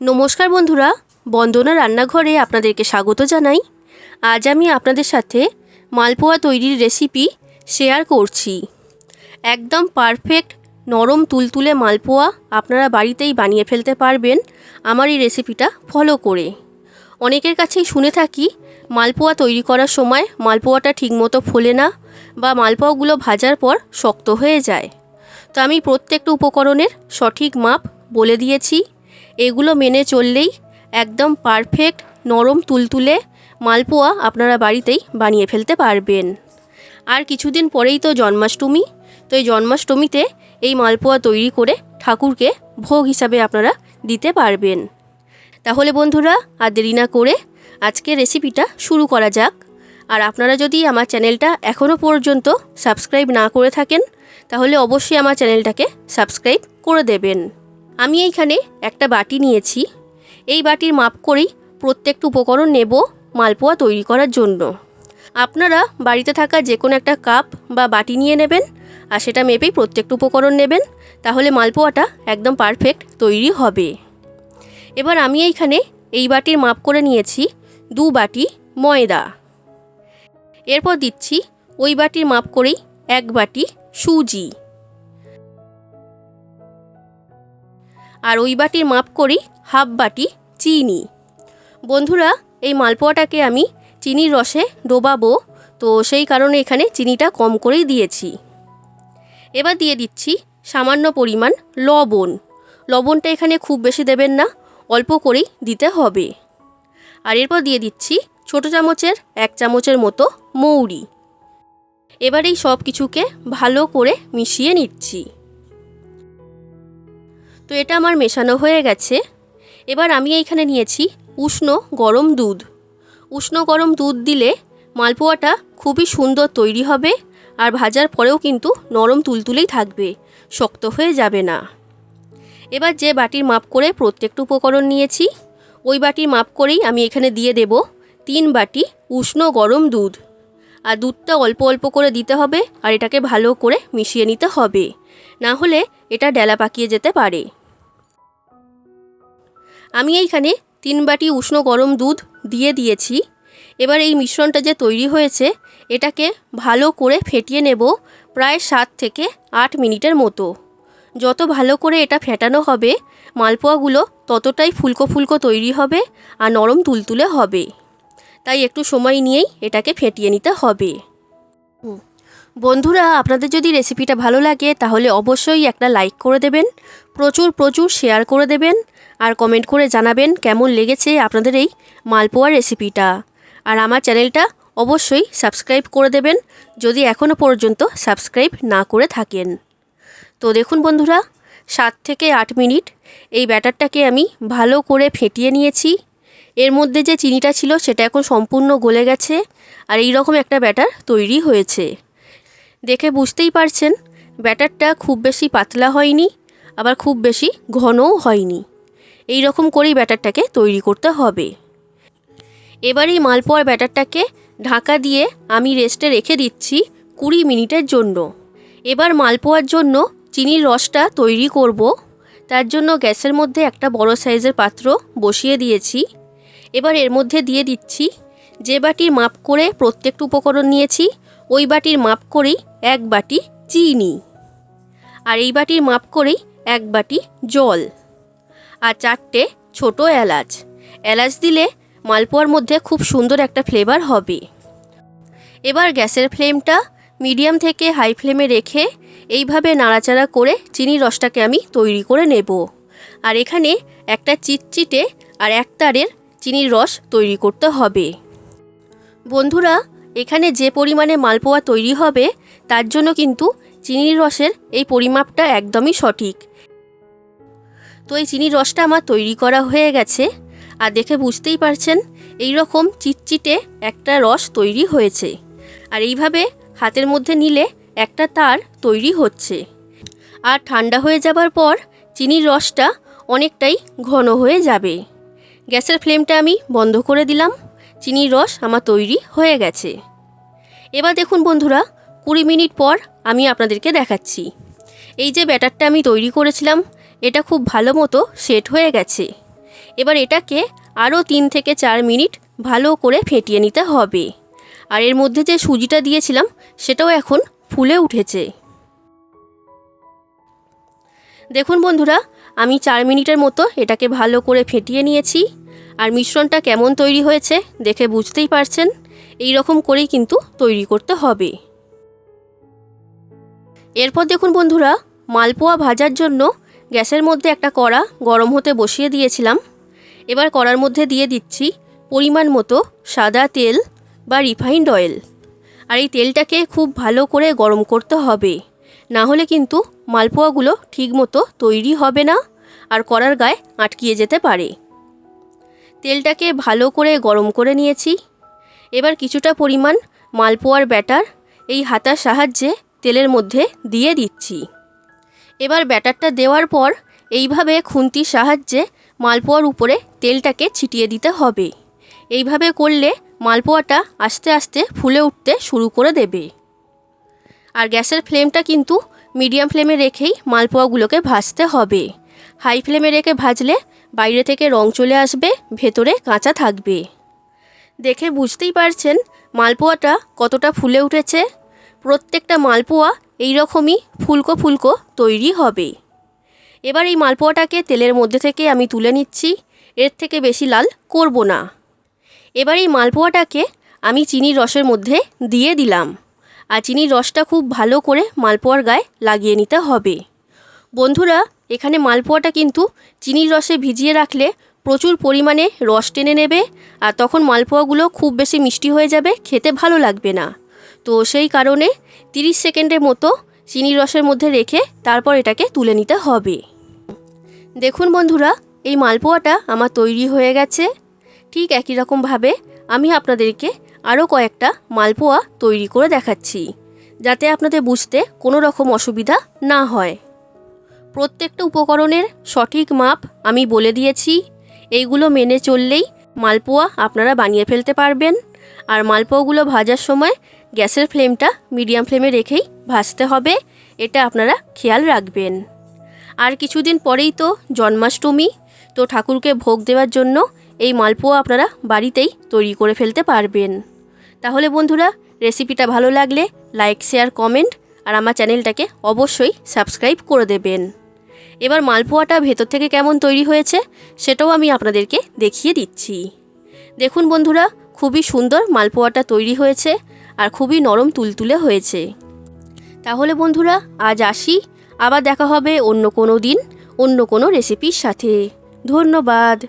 নমস্কার বন্ধুরা, বন্দনা রান্নাঘরে আপনাদেরকে স্বাগত জানাই। আজ আমি আপনাদের সাথে মালপোয়া তৈরির রেসিপি শেয়ার করছি। একদম পারফেক্ট নরম তুলতুলে মালপোয়া আপনারা বাড়িতেই বানিয়ে ফেলতে পারবেন আমার এই রেসিপিটা ফলো করে। অনেকের কাছেই শুনে থাকি, মালপোয়া তৈরি করার সময় মালপোয়াটা ঠিকমতো ফোলে না বা মালপোয়াগুলো ভাজার পর শক্ত হয়ে যায়। তো আমি প্রত্যেকটা উপকরণের সঠিক মাপ বলে দিয়েছি। এগুলো মেনে চললেই একদম পারফেক্ট নরম তুলতুলে মালপোয়া আপনারা বাড়িতেই বানিয়ে ফেলতে পারবেন। আর কিছুদিন পরেই তো জন্মাষ্টমী, তো এই জন্মাষ্টমীতে এই মালপোয়া তৈরি করে ঠাকুরকে ভোগ হিসাবে আপনারা দিতে পারবেন। তাহলে বন্ধুরা, আর দেরি না করে আজকে রেসিপিটা শুরু করা যাক। আর আপনারা যদি আমার চ্যানেলটা এখনও পর্যন্ত সাবস্ক্রাইব না করে থাকেন, তাহলে অবশ্যই আমার চ্যানেলটাকে সাবস্ক্রাইব করে দেবেন। আমি এইখানে একটা বাটি নিয়েছি। এই বাটির মাপ করেই প্রত্যেকটা উপকরণ নেব মালপোয়া তৈরি করার জন্য। আপনারা বাড়িতে থাকা যে কোনো একটা কাপ বা বাটি নিয়ে নেবেন আর সেটা মেপেই প্রত্যেকটা উপকরণ নেবেন, তাহলে মালপোয়াটা একদম পারফেক্ট তৈরি হবে। এবার আমি এইখানে এই বাটির মাপ করে নিয়েছি দু বাটি ময়দা। এরপর দিচ্ছি ওই বাটির মাপ করেই এক বাটি সুজি। আর ওই বাটির মাপ করি হাফ বাটি চিনি। বন্ধুরা, এই মালপোয়াটাকে আমি চিনির রসে ডোবাবো, তো সেই কারণে এখানে চিনিটা কম করেই দিয়েছি। এবার দিয়ে দিচ্ছি সামান্য পরিমাণ লবণ। লবণটা এখানে খুব বেশি দেবেন না, অল্প করেই দিতে হবে। আর এরপর দিয়ে দিচ্ছি ছোট চামচের এক চামচের মতো মৌরি। এবার এই সব কিছুকে ভালো করে মিশিয়ে নিচ্ছি। তো এটা আমার মেশানো হয়ে গেছে। এবার আমি এইখানে নিয়েছি উষ্ণ গরম দুধ। উষ্ণ গরম দুধ দিলে মালপোয়াটা খুবই সুন্দর তৈরি হবে আর ভাজার পরেও কিন্তু নরম তুলতুলেই থাকবে, শক্ত হয়ে যাবে না। এবার যে বাটির মাপ করে প্রত্যেকটা উপকরণ নিয়েছি, ওই বাটির মাপ করেই আমি এখানে দিয়ে দেব তিন বাটি উষ্ণ গরম দুধ। আর দুধটা অল্প অল্প করে দিতে হবে আর এটাকে ভালো করে মিশিয়ে নিতে হবে। না হলে এটা ডেলা পাকিয়ে যেতে পারে। আমি এইখানে তিন বাটি উষ্ণ গরম দুধ দিয়ে দিয়েছি। এবার এই মিশ্রণটা যে তৈরি হয়েছে, এটাকে ভালো করে ফেটিয়ে নেব প্রায় সাত থেকে আট মিনিটের মতো। যত ভালো করে এটা ফেটানো হবে, মালপোয়াগুলো ততটাই ফুলকো ফুলকো তৈরি হবে আর নরম তুলতুলে হবে। তাই একটু সময় নিয়েই এটাকে ফেটিয়ে নিতে হবে। বন্ধুরা, আপনাদের যদি রেসিপিটা ভালো লাগে, তাহলে অবশ্যই একটা লাইক করে দেবেন, প্রচুর প্রচুর শেয়ার করে দেবেন, আর কমেন্ট করে জানাবেন কেমন লেগেছে আপনাদের এই মালপোয়ার রেসিপিটা আর আমার চ্যানেলটা অবশ্যই সাবস্ক্রাইব করে দেবেন, যদি এখনও পর্যন্ত সাবস্ক্রাইব না করে থাকেন। তো দেখুন বন্ধুরা, সাত থেকে আট মিনিট এই ব্যাটারটাকে আমি ভালো করে ফেটিয়ে নিয়েছি। এর মধ্যে যে চিনিটা ছিল, সেটা এখন সম্পূর্ণ গলে গেছে, আর এই রকম একটা ব্যাটার তৈরি হয়েছে। দেখে বুঝতেই পারছেন, ব্যাটারটা খুব বেশি পাতলা হয়নি, আবার খুব বেশি ঘনও হয়নি। এই রকম করেই ব্যাটারটাকে তৈরি করতে হবে। এবার এই মালপোয়ার ব্যাটারটাকে ঢাকা দিয়ে আমি রেস্টে রেখে দিচ্ছি কুড়ি মিনিটের জন্য। এবার মালপোয়ার জন্য চিনির রসটা তৈরি করব। তার জন্য গ্যাসের মধ্যে একটা বড় সাইজের পাত্র বসিয়ে দিয়েছি। এবার এর মধ্যে দিয়ে দিচ্ছি যে বাটির মাপ করে প্রত্যেকটা উপকরণ নিয়েছি। ওই বাটির মাপ করেই এক বাটি চিনি। আর এই বাটির মাপ করেই এক বাটি জল। আর চারটে ছোট এলাচ। এলাচ দিলে মালপোয়ার মধ্যে খুব সুন্দর একটা ফ্লেভার হবে। এবার গ্যাসের ফ্লেমটা মিডিয়াম থেকে হাই ফ্লেমে রেখে এইভাবে নাড়াচাড়া করে চিনির রসটাকে আমি তৈরি করে নেব। আর এখানে একটা চিটচিটে আর এক তারের চিনির রস তৈরি করতে হবে। বন্ধুরা এখানে যে পরিমাণে মালপোয়া তৈরি হবে, তার জন্য কিন্তু চিনির রসের এই পরিমাপটা একদমই সঠিক। তো এই চিনির রসটা আমার তৈরি করা হয়ে গেছে, আর দেখে বুঝতেই পারছেন এই রকম চিটচিটে একটা রস তৈরি হয়েছে। আর এইভাবে হাতের মধ্যে নিলে একটা তার তৈরি হচ্ছে। আর ঠান্ডা হয়ে যাবার পর চিনির রসটা অনেকটাই ঘন হয়ে যাবে। গ্যাসের ফ্লেমটা আমি বন্ধ করে দিলাম। চিনির রস আমার তৈরি হয়ে গেছে। এবার দেখুন বন্ধুরা, কুড়ি মিনিট পর আমি আপনাদেরকে দেখাচ্ছি। এই যে ব্যাটারটা আমি তৈরি করেছিলাম, এটা খুব ভালো মতো সেট হয়ে গেছে। এবার এটাকে আরও তিন থেকে চার মিনিট ভালো করে ফেটিয়ে নিতে হবে। আর এর মধ্যে যে সুজিটা দিয়েছিলাম, সেটাও এখন ফুলে উঠেছে। দেখুন বন্ধুরা, আমি চার মিনিটের মতো এটাকে ভালো করে ফেটিয়ে নিয়েছি। আর মিশ্রণটা কেমন তৈরি হয়েছে দেখে বুঝতেই পারছেন, এই রকম করেই কিন্তু তৈরি করতে হবে। এরপর দেখুন বন্ধুরা, মালপোয়া ভাজার জন্য গ্যাসের মধ্যে একটা কড়া গরম হতে বসিয়ে দিয়েছিলাম। এবার কড়ার মধ্যে দিয়ে দিচ্ছি পরিমাণ মতো সাদা তেল বা রিফাইন্ড অয়েল। আর এই তেলটাকে খুব ভালো করে গরম করতে হবে। না হলে কিন্তু মালপোয়াগুলো ঠিকমতো তৈরি হবে না, আর কড়ার গায়ে আটকিয়ে যেতে পারে। তেলটাকে ভালো করে গরম করে নিয়েছি। এবার কিছুটা পরিমাণ মালপোয়ার ব্যাটার এই হাতার সাহায্যে তেলের মধ্যে দিয়ে দিচ্ছি। এবার ব্যাটারটা দেওয়ার পর এইভাবে খুন্তির সাহায্যে মালপোয়ার উপরে তেলটাকে ছিটিয়ে দিতে হবে। এইভাবে করলে মালপোয়াটা আস্তে আস্তে ফুলে উঠতে শুরু করে দেবে। আর গ্যাসের ফ্লেমটা কিন্তু মিডিয়াম ফ্লেমে রেখেই মালপোয়াগুলোকে ভাজতে হবে। হাই ফ্লেমে রেখে ভাজলে বাইরে থেকে রং চলে আসবে, ভেতরে কাঁচা থাকবে। দেখে বুঝতেই পারছেন মালপোয়াটা কতটা ফুলে উঠেছে। প্রত্যেকটা মালপোয়া এই রকমই ফুলকো ফুলকো তৈরি হবে। এবার এই মালপোয়াটাকে তেলের মধ্যে থেকে আমি তুলে নিচ্ছি, এর থেকে বেশি লাল করব না। এবার এই মালপোয়াটাকে আমি চিনির রসের মধ্যে দিয়ে দিলাম, আর চিনির রসটা খুব ভালো করে মালপোয়ার গায়ে লাগিয়ে নিতে হবে। বন্ধুরা এখানে মালপোয়াটা কিন্তু চিনির রসে ভিজিয়ে রাখলে প্রচুর পরিমাণে রস টেনে নেবে আর তখন মালপোয়াগুলো খুব বেশি মিষ্টি হয়ে যাবে, খেতে ভালো লাগবে না। তো সেই কারণে 30 সেকেন্ডের মতো চিনির রসের মধ্যে রেখে তারপর এটাকে তুলে নিতে হবে। দেখুন বন্ধুরা, এই মালপোয়াটা আমার তৈরি হয়ে গেছে। ঠিক একই রকমভাবে আমি আপনাদেরকে আরও কয়েকটা মালপোয়া তৈরি করে দেখাচ্ছি, যাতে আপনাদের বুঝতে কোনো রকম অসুবিধা না হয়। প্রত্যেকটা উপকরণের সঠিক মাপ আমি বলে দিয়েছি। এইগুলো মেনে চললেই মালপোয়া আপনারা বানিয়ে ফেলতে পারবেন। আর মালপোয়াগুলো ভাজার সময় গ্যাসের ফ্লেমটা মিডিয়াম ফ্লেমে রেখেই ভাজতে হবে, এটা আপনারা খেয়াল রাখবেন। আর কিছুদিন পরেই তো জন্মাষ্টমী, তো ঠাকুরকে ভোগ দেওয়ার জন্য এই মালপোয়া আপনারা বাড়িতেই তৈরি করে ফেলতে পারবেন। তাহলে বন্ধুরা, রেসিপিটা ভালো লাগলে লাইক, শেয়ার, কমেন্ট আর আমার চ্যানেলটাকে অবশ্যই সাবস্ক্রাইব করে দেবেন। এবার মালপোয়াটা ভেতর থেকে কেমন তৈরি হয়েছে সেটাও আমি আপনাদেরকে দেখিয়ে দিচ্ছি। দেখুন বন্ধুরা, খুবই সুন্দর মালপোয়াটা তৈরি হয়েছে আর খুবই নরম তুলতুলে হয়েছে। তাহলে বন্ধুরা, আজ আসি। আবার দেখা হবে অন্য কোনো দিন, অন্য কোনো রেসিপির সাথে। ধন্যবাদ।